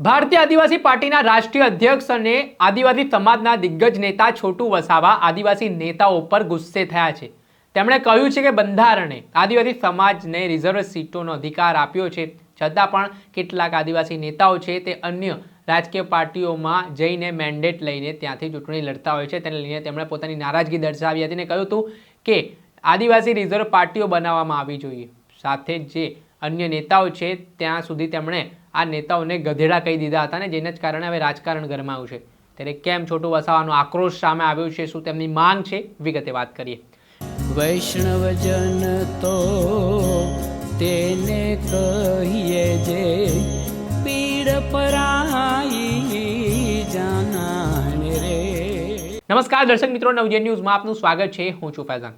ભારતીય આદિવાસી પાર્ટીના રાષ્ટ્રીય અધ્યક્ષ અને આદિવાસી સમાજના દિગ્ગજ નેતા છોટુ વસાવા આદિવાસી નેતાઓ પર ગુસ્સે થયા છે. તેમણે કહ્યું છે કે બંધારણે આદિવાસી સમાજને રિઝર્વ સીટોનો અધિકાર આપ્યો છે. છતાં પણ કેટલાક આદિવાસી નેતાઓ છે તે અન્ય રાજકીય પાર્ટીઓમાં જઈને મેન્ડેટ લઈને ત્યાંથી ચૂંટણી લડતા હોય છે. તેને લઈને તેમણે પોતાની નારાજગી દર્શાવી હતી અને કહ્યું હતું કે આદિવાસી રિઝર્વ પાર્ટીઓ બનાવવામાં આવી જોઈએ. સાથે જે અન્ય નેતાઓ છે ત્યાં સુધી તેમણે આ નેતાઓને ગધેડા કહી દીધા હતા ને જેને જ કારણે હવે રાજકારણ ગરમાયું છે. ત્યારે કેમ છોટું વસાવાનો આક્રોશ સામે આવ્યો છે શું તેમની માંગ છે? વિગતે વાત કરીએ. વૈષ્ણવજન તો તેને કહીએ જે પીડ પરાઈ જાનાને રે. નમસ્કાર દર્શક મિત્રો નવજે ન્યૂઝમાં આપનું સ્વાગત છે. હું છું ફૈઝાન.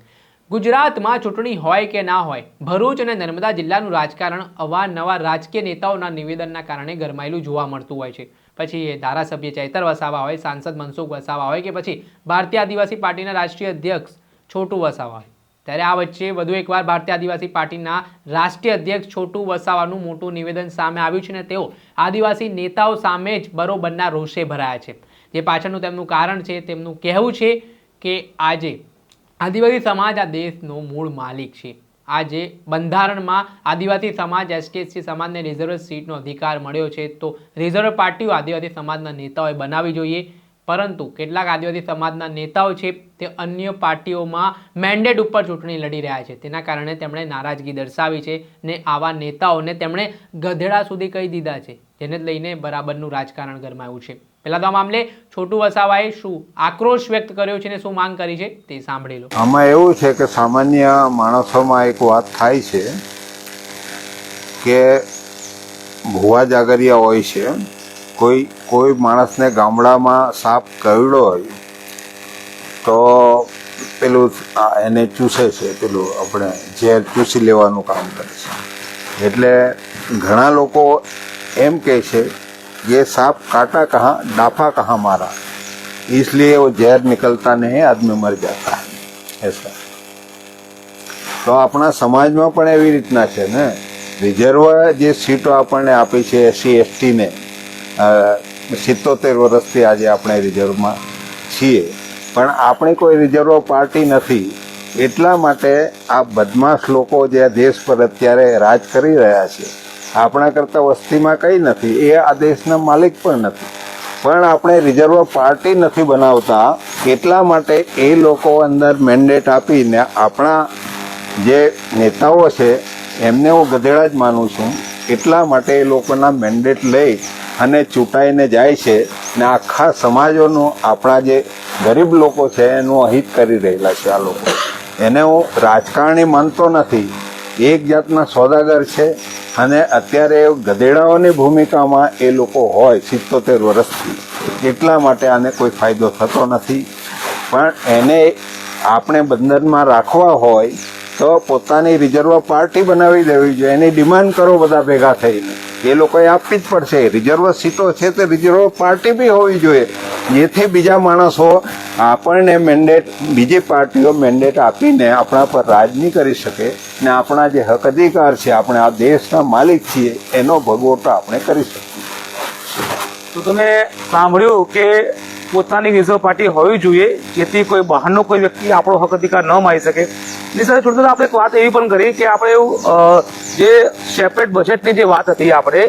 ગુજરાતમાં ચૂંટણી હોય કે ના હોય, ભરૂચ અને નર્મદા જિલ્લાનું રાજકારણ અવારનવાર રાજકીય નેતાઓના નિવેદનના કારણે ગરમાયેલું જોવા મળતું હોય છે. પછી એ ધારાસભ્ય ચૈતર વસાવા હોય, સાંસદ મનસુખ વસાવા હોય કે પછી ભારતીય આદિવાસી પાર્ટીના રાષ્ટ્રીય અધ્યક્ષ છોટુ વસાવા હોય. ત્યારે આ વચ્ચે વધુ એકવાર ભારતીય આદિવાસી પાર્ટીના રાષ્ટ્રીય અધ્યક્ષ છોટુ વસાવાનું મોટું નિવેદન સામે આવ્યું છે અને તેઓ આદિવાસી નેતાઓ સામે જ બરોબરના રોષે ભરાયા છે. જે પાછળનું તેમનું કારણ છે, તેમનું કહેવું છે કે આજે આદિવાસી સમાજ આ દેશનો મૂળ માલિક છે. આજે બંધારણમાં આદિવાસી સમાજ એસટીએસસી સમાજને રિઝર્વ સીટનો અધિકાર મળ્યો છે તો રિઝર્વ પાર્ટીઓ આદિવાસી સમાજના નેતાઓએ બનાવવી જોઈએ. પરંતુ કેટલાક આદિવાસી સમાજના નેતાઓ છે તે અન્ય પાર્ટીઓમાં મેન્ડેટ ઉપર ચૂંટણી લડી રહ્યા છે. તેના કારણે તેમણે નારાજગી દર્શાવી છે ને આવા નેતાઓને તેમણે ગધેડા સુધી કહી દીધા છે, જેને લઈને બરાબરનું રાજકારણ ગરમાયું છે. પહેલા તો આ મામલે છોટુ વસાવાએ શું આક્રોશ વ્યક્ત કર્યો છે ને શું માંગ કરી છે તે સાંભળી લો. આમાં એવું છે કે સામાન્ય માણસોમાં એક વાત થાય છે કે ભુવા જાગરિયા હોય છે, કોઈ કોઈ માણસને ગામડામાં સાપ કરડ્યો હોય, તો પેલું એને ચૂસે છે, પેલું આપણે ઝેર ચૂસી લેવાનું કામ કરે છે. એટલે ઘણા લોકો એમ કહે છે ये सांप काटा कहाँ डाफा कहाँ मारा इसलिए वो जहर निकलता नहीं आदमी मर जाता है ऐसा તો આપણા સમાજમાં પણ એવી રીતના છે ને રિઝર્વ જે સીટો આપણને આપી છે એસસી એસટીને સિત્તોતેર વર્ષથી આજે આપણે રિઝર્વમાં છીએ પણ આપણી કોઈ રિઝર્વ પાર્ટી નથી એટલા માટે આ બદમાશ લોકો જે આ દેશ પર અત્યારે રાજ કરી રહ્યા છે આપણા કરતાં વસ્તીમાં કંઈ નથી, એ આ દેશના માલિક પણ નથી. પણ આપણે રિઝર્વ પાર્ટી નથી બનાવતા, એટલા માટે એ લોકો અંદર મેન્ડેટ આપીને આપણા જે નેતાઓ છે, એમને હું ગધેડા જ માનું છું. એટલા માટે એ લોકોના મેન્ડેટ લઈ અને ચૂંટાઈને જાય છે ને આખા સમાજોનું, આપણા જે ગરીબ લોકો છે, એનું અહિત કરી રહેલા છે આ લોકો. એને હું રાજકારણી માનતો નથી. એક જાતના સોદાગર છે અને અત્યારે ગધેડાઓની ભૂમિકામાં એ લોકો હોય સિત્તોતેર વર્ષથી, એટલા માટે આને કોઈ ફાયદો થતો નથી. પણ એને આપણે બંધનમાં રાખવા હોય તો પોતાની રિઝર્વ પાર્ટી બનાવી દેવી જોઈએ. એની ડિમાન્ડ કરો બધા ભેગા થઈને. એ લોકોએ આપવી જ પડશે. રિઝર્વ સીટો છે તે રિઝર્વ પાર્ટી બી હોવી જોઈએ. જેથી બીજા માણસો આપણને મેન્ડેટ બીજી પાર્ટીઓ મેન્ડેટ આપીને આપણા પર રાજ નહીં કરી શકે ને આપણા જે હક અધિકાર છે, આપણે આ દેશના માલિક છીએ, એનો ભગવટો આપણે કરી શકીએ. તો તમે સાંભળ્યું કે પોતાની રિઝર્વ પાર્ટી હોવી જોઈએ, જેથી કોઈ બહારનો કોઈ વ્યક્તિ આપણો હક અધિકાર ન મારી શકે. એની સાથે થોડું આપણે એક વાત એવી પણ કરી કે આપણે એવું જે સેપરેટ બજેટની જે વાત હતી આપણે,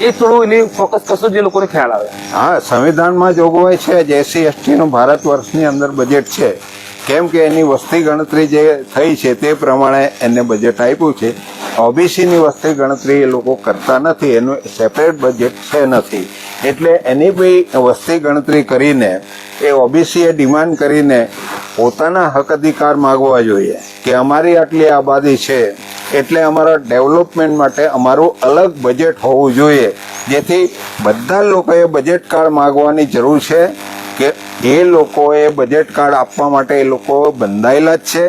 એ થોડું એની ફોકસ કરશું જે લોકોને ખ્યાલ આવે. હા, સંવિધાનમાં જોગવાઈ છે, જે એસસી એસટીનું ભારત વર્ષની અંદર બજેટ છે. કેમ કે એની વસ્તી ગણતરી જે થઈ છે તે પ્રમાણે એને બજેટ આપ્યું છે. ઓબીસીની વસ્તી ગણતરી એ લોકો કરતા નથી, એનું સેપરેટ બજેટ છે નથી. એટલે એની બી વસ્તી ગણતરી કરીને એ ઓબીસીએ ડિમાન્ડ કરીને પોતાના હક અધિકાર માગવા જોઈએ. કે અમારી આટલી આબાદી છે એટલે અમારા ડેવલપમેન્ટ માટે અમારું અલગ બજેટ હોવું જોઈએ. જેથી બધા લોકોએ બજેટ કાર્ડ માગવાની જરૂર છે કે એ લોકોએ બજેટ કાર્ડ આપવા માટે એ લોકો બંધાયેલા જ છે.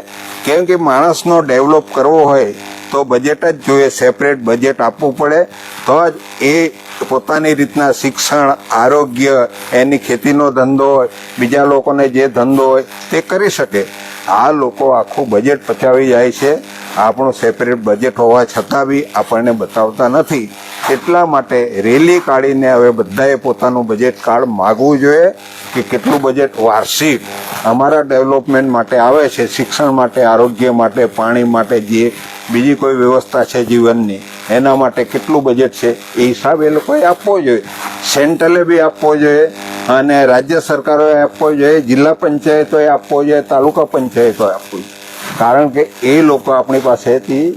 કેમ કે માણસનો ડેવલપ કરવો હોય તો બજેટ જ જોઈએ, સેપરેટ બજેટ આપવું પડે. તો જ એ પોતાની રીતના શિક્ષણ, આરોગ્ય, એની ખેતીનો ધંધો હોય, બીજા લોકોને જે ધંધો હોય તે કરી શકે. આ લોકો આખું બજેટ પચાવી જાય છે. આપણું સેપરેટ બજેટ હોવા છતાં બી આપણને બતાવતા નથી. એટલા માટે રેલી કાઢીને હવે બધાએ પોતાનું બજેટ કાર્ડ માગવું જોઈએ કે કેટલું બજેટ વાર્ષિક અમારા ડેવલપમેન્ટ માટે આવે છે, શિક્ષણ માટે, આરોગ્ય માટે, પાણી માટે, જે બીજી કોઈ વ્યવસ્થા છે જીવનની, એના માટે કેટલું બજેટ છે, એ હિસાબ એ લોકોએ આપવો જોઈએ. સેન્ટ્રલે બી આપવો જોઈએ. અને રાજ્ય સરકારોએ આપવો જોઈએ, જિલ્લા પંચાયતોએ આપવો જોઈએ, તાલુકા પંચાયતોએ આપવો જોઈએ. કારણ કે એ લોકો આપણી પાસેથી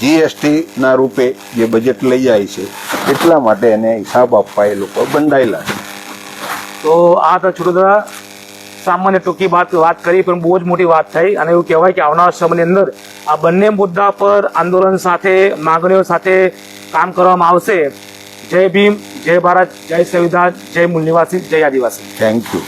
જીએસટીના રૂપે જે બજેટ લઈ જાય છે, એટલા માટે એને હિસાબ આપવા એ લોકો બંધાયેલા છે. તો આ તો છોટુદા સામાન્ય ટૂંકી વાત વાત કરી, પણ બહુ જ મોટી વાત થઈ, અને એવું કહેવાય કે આવનારા સમયની અંદર આ બંને મુદ્દા પર આંદોલન સાથે, માંગણીઓ સાથે કામ કરવામાં આવશે. જય ભીમ. જય ભારત જય સંવિધાન જય મૂળ નિવાસી જય આદિવાસી. થેન્ક યુ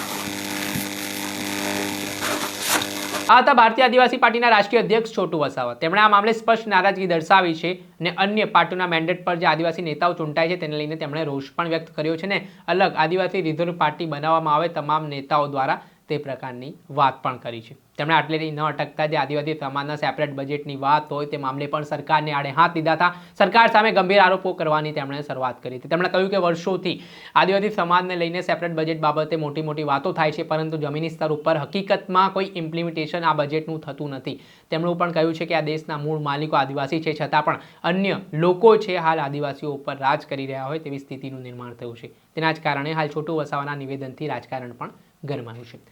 આ હતા ભારતીય આદિવાસી પાર્ટીના રાષ્ટ્રીય અધ્યક્ષ છોટુ વસાવા. તેમણે આ મામલે સ્પષ્ટ નારાજગી દર્શાવી છે અને અન્ય પાર્ટીના મેન્ડેટ પર જે આદિવાસી નેતાઓ ચૂંટાય છે તેને લઈને તેમણે રોષ પણ વ્યક્ત કર્યો છે ને અલગ આદિવાસી રિઝર્વ પાર્ટી બનાવવામાં આવે તમામ નેતાઓ દ્વારા તે પ્રકારની વાત પણ કરી છે. તેમણે આટલેથી ન અટકતા જે આદિવાસી સમાજના સેપરેટ બજેટની વાત હોય તે મામલે પણ સરકારને આડે હાથ દીધા હતા. સરકાર સામે ગંભીર આરોપો કરવાની તેમણે શરૂઆત કરી હતી. તેમણે કહ્યું કે વર્ષોથી આદિવાસી સમાજને લઈને સેપરેટ બજેટ બાબતે મોટી મોટી વાતો થાય છે, પરંતુ જમીની સ્તર ઉપર હકીકતમાં કોઈ ઇમ્પ્લિમેન્ટેશન આ બજેટનું થતું નથી. તેમણે પણ કહ્યું છે કે આ દેશના મૂળ માલિકો આદિવાસી છે, છતાં પણ અન્ય લોકો છે હાલ આદિવાસીઓ ઉપર રાજ કરી રહ્યા હોય તેવી સ્થિતિનું નિર્માણ થયું છે. તેના જ કારણે હાલ છોટું વસાવાના નિવેદનથી રાજકારણ પણ ગરમાયું છે.